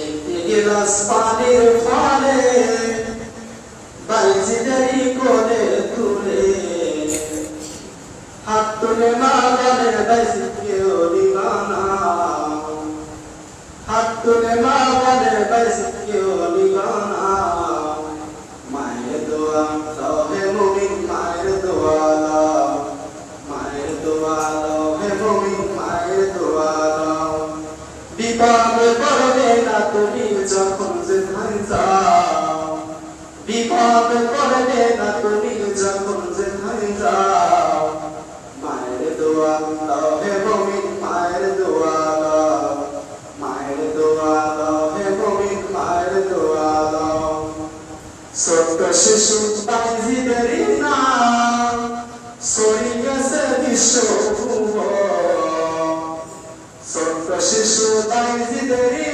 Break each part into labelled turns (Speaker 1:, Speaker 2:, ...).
Speaker 1: একটি গিলাস পানির ফলে বাইজিদেরই কোলে তুলে হাত তুলে মা বলে বাইজি কেউ দিবানা হাত তুলে মা বলে বাইজি কেউ দিবানা মায়ের দোয়া যখন যেখানে যাও বিপদে পড়বে না তুমি যখন যেখানে যাও মায়ের দোয়া দাও হে মুমিন মায়ের দোয়া দাও মায়ের দোয়া দাও হে মুমিন মায়ের দোয়া দাও ছোট্ট শিশু বাইজিদের নাম সরি গেছে বিশ্ব ছোট্ট শিশু বাইজিদের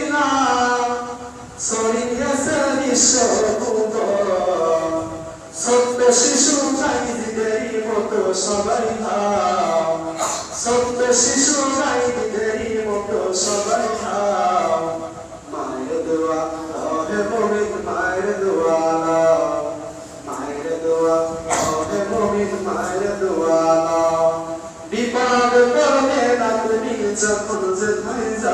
Speaker 1: ছোট্ট শিশু বাইজিদের মতো সবাই খাও ছোট্ট শিশু বাইজিদের মতো সবাই খাও মায়ের দোয়া হে মুমিন, মায়ের দোয়া মায়ের দোয়া হে মুমিন, মায়ের দোয়া বিপদ পড়বে না তুমি যখন যেখানে যাও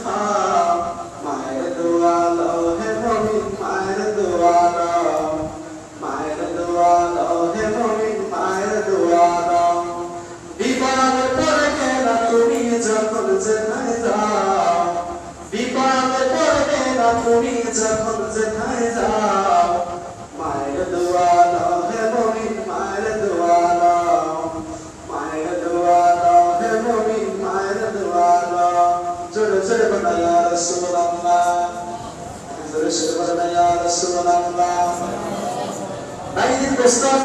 Speaker 1: না তুমি যখন যেখানে যাও, মায়ের দোয়া দাও হে মুমিন, মায়ের দোয়া দাও। মায়ের দোয়া দাও হে মুমিন, মায়ের দোয়া দাও। জোরে জোরে বলা ইয়া জোরে জোরে বলা ইয়া রাসূলুল্লাহ। প্রস্তাব